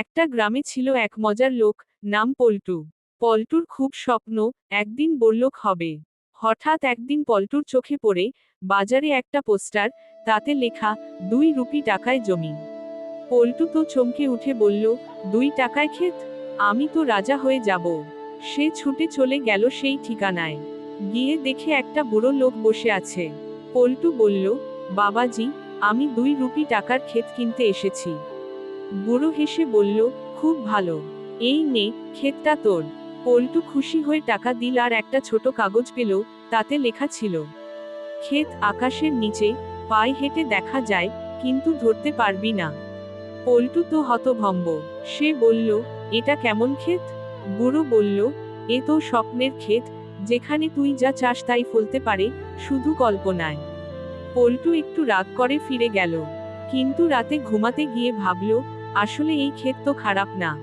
একটা গ্রামে ছিল এক মজার লোক, নাম পল্টু। পল্টুর খুব স্বপ্ন, একদিন বড়লোক হবে। হঠাৎ একদিন পল্টুর চোখে পড়ে, বাজারে একটা পোস্টার, তাতে লেখা, দুই রুপি টাকায় জমি। পল্টু তো চমকে উঠে বলল, দুই টাকায় ক্ষেত? আমি তো রাজা হয়ে যাব। সে ছুটে চলে গেল সেই ঠিকানায়। গিয়ে দেখে একটা বুড়ো লোক বসে আছে। পল্টু বলল, বাবাজি, আমি দুই রুপি টাকার ক্ষেত কিনতে এসেছি। বুড়ো হেসে বলল, খুব ভালো। এই নে, ক্ষেতটা তোর। পল্টু খুশি হয়ে টাকা দিল আর একটা ছোট কাগজ পেল, তাতে লেখা ছিল, ক্ষেত আকাশের নিচে, পায়ে হেঁটে দেখা যায়, কিন্তু ধরতে পারবি না। পল্টু তো হতভম্ব। সে বলল, এটা কেমন ক্ষেত? বুড়ো বলল, এ তো স্বপ্নের ক্ষেত, যেখানে তুই যা চাস তাই ফলতে পারে, শুধু কল্পনায়। পল্টু একটু রাগ করে ফিরে গেল, কিন্তু রাতে ঘুমাতে গিয়ে ভাবল আসলে এই ক্ষেত তো খারাপ না।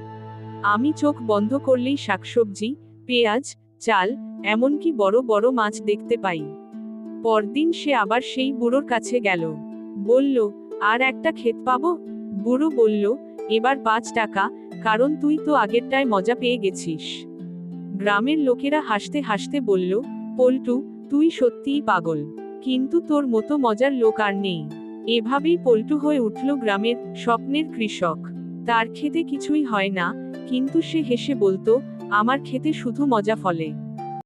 আমি চোখ বন্ধ করলেই শাকসবজি, পেঁয়াজ, চাল, এমনকি বড় বড় মাছ দেখতে পাই। পরদিন সে আবার সেই বুড়োর কাছে গেল। বলল, আর একটা ক্ষেত পাবো? বুড়ো বলল, এবার পাঁচ টাকা, কারণ তুই তো আগেরটায় মজা পেয়ে গেছিস। গ্রামের লোকেরা হাসতে হাসতে বলল, পল্টু, তুই সত্যিই পাগল। কিন্তু তোর মতো মজার লোক আর নেই। এভাবেই পল্টু হয়ে উঠল গ্রামের স্বপ্নের কৃষক। তার খেতে কিছুই হয় না, কিন্তু সে হেসে বলতো, আমার খেতে শুধু মজা ফলে।